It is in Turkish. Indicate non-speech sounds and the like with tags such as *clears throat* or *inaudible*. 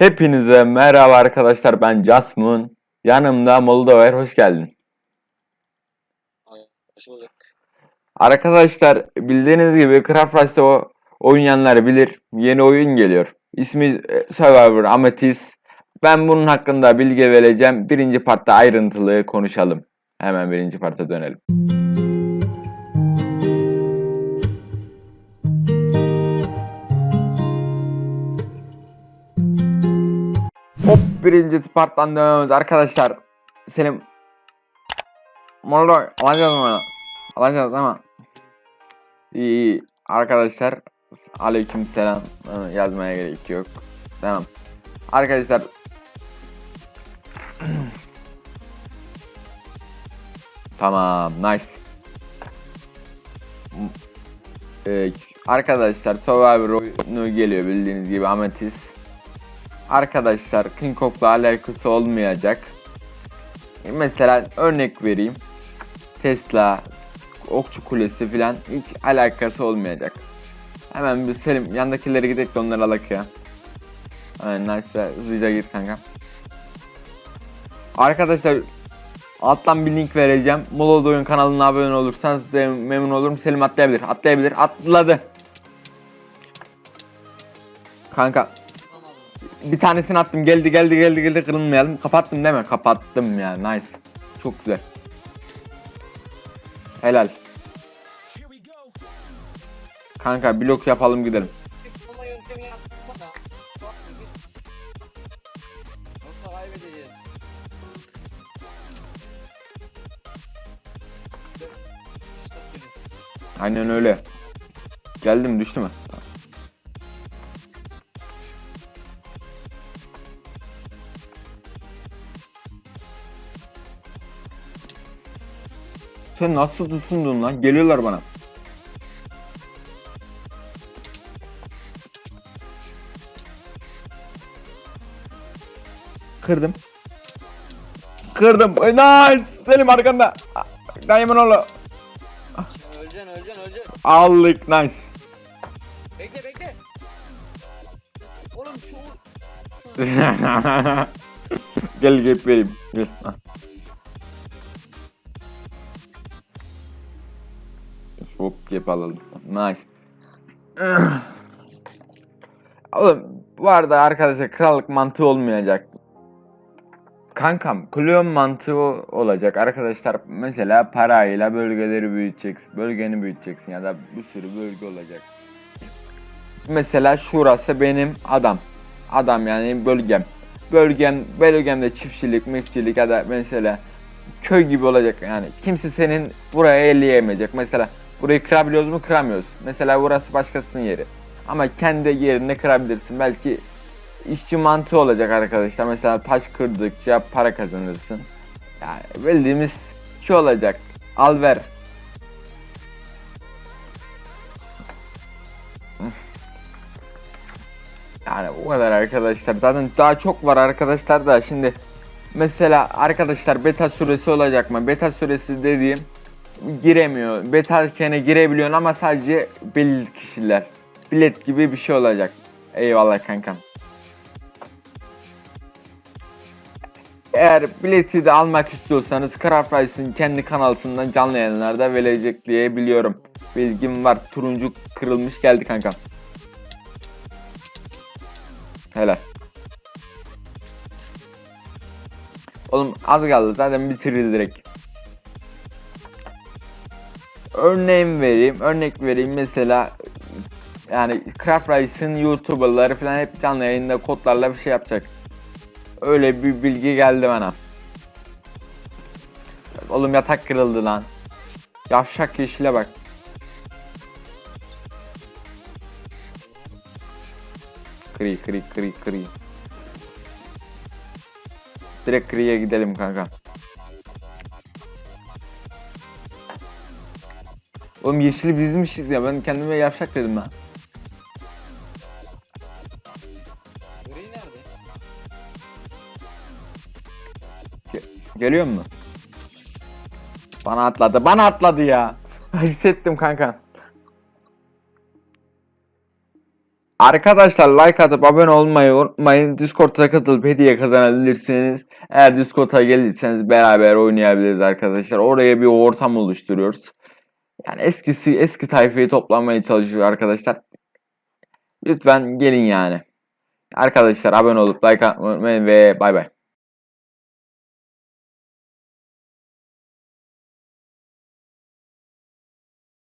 Hepinize merhaba arkadaşlar ben Jasmine. Yanımda Moldover hoş geldin. Hoş bulduk. Arkadaşlar bildiğiniz gibi Craft Rice'da oynayanlar bilir. Yeni oyun geliyor. İsmi e, Survivor Amethyst. Ben bunun hakkında bilgi vereceğim. Birinci partta ayrıntılı konuşalım. Hemen birinci parta dönelim. Birinci parttan dönüyoruz arkadaşlar. Selim Moldoy alacağız mı? Alacağız ama. İyi arkadaşlar. Aleyküm selam. Ee, Yazmaya gerek yok. Tamam. Arkadaşlar. *clears throat* tamam. Nice. Ee, arkadaşlar Survivor oyunu geliyor bildiğiniz gibi Amethyst. Arkadaşlar King Kong'la alakası olmayacak. Mesela örnek vereyim. Tesla, Okçu Kulesi filan hiç alakası olmayacak. Hemen bir Selim yandakileri gidelim de onları alak ya. Aynen nice hızlıca git kanka. Arkadaşlar alttan bir link vereceğim. Molod Oyun kanalına abone olursanız de memnun olurum. Selim atlayabilir. Atlayabilir. Atladı. Kanka bir tanesini attım. Geldi geldi geldi geldi kırılmayalım. Kapattım değil mi? Kapattım ya. Nice. Çok güzel. Helal. Kanka blok yapalım gidelim. Aynen öyle. Geldim düştü mü? Sen nasıl tutundun lan? Geliyorlar bana. Kırdım. Kırdım. Nice. Selim arkanda. Dayımın Öleceksin öleceksin öleceksin. Aldık nice. Bekle bekle. Oğlum şu *laughs* gel gel vereyim. Gel. Al. Alalım. Nice. *clears throat* Oğlum bu arada arkadaşlar krallık mantığı olmayacak. Kankam klon mantığı olacak arkadaşlar. Mesela parayla bölgeleri büyüteceksin. Bölgeni büyüteceksin ya da bir sürü bölge olacak. Mesela şurası benim adam. Adam yani bölgem. Bölgem, bölgemde çiftçilik, mifçilik ya da mesela köy gibi olacak yani. Kimse senin buraya elleyemeyecek. Mesela burayı kırabiliyoruz mu? Kıramıyoruz. Mesela burası başkasının yeri. Ama kendi yerini kırabilirsin. Belki işçi mantığı olacak arkadaşlar. Mesela taş kırdıkça para kazanırsın. Yani bildiğimiz şey olacak. Al ver. Yani o kadar arkadaşlar. Zaten daha çok var arkadaşlar da şimdi mesela arkadaşlar beta süresi olacak mı? Beta süresi dediğim giremiyor. Beta kene girebiliyorsun ama sadece belli kişiler. Bilet gibi bir şey olacak. Eyvallah kankam. Eğer bileti de almak istiyorsanız Craft Rice'ın kendi kanalından canlı yayınlarda verecek diye biliyorum. Bilgim var. Turuncu kırılmış geldi kankam. Helal. Oğlum az kaldı zaten bitirildi direkt. Örneğin vereyim, örnek vereyim mesela yani Craft Rice'ın YouTuber'ları falan hep canlı yayında kodlarla bir şey yapacak. Öyle bir bilgi geldi bana. Oğlum yatak kırıldı lan. Yavşak yeşile bak. Kri kri kri kri. Direkt kriye gidelim kanka. Oğlum yeşili bizmişiz ya ben kendime yavşak dedim lan. gri nerede? Geliyor mu? Bana atladı. Bana atladı ya. *laughs* Hissettim kanka. Arkadaşlar like atıp abone olmayı unutmayın. Discord'a katılıp hediye kazanabilirsiniz. Eğer Discord'a gelirseniz beraber oynayabiliriz arkadaşlar. Oraya bir ortam oluşturuyoruz. Yani eskisi eski tayfayı toplamaya çalışıyor arkadaşlar. Lütfen gelin yani. Arkadaşlar abone olup like atmayı ve bay bay.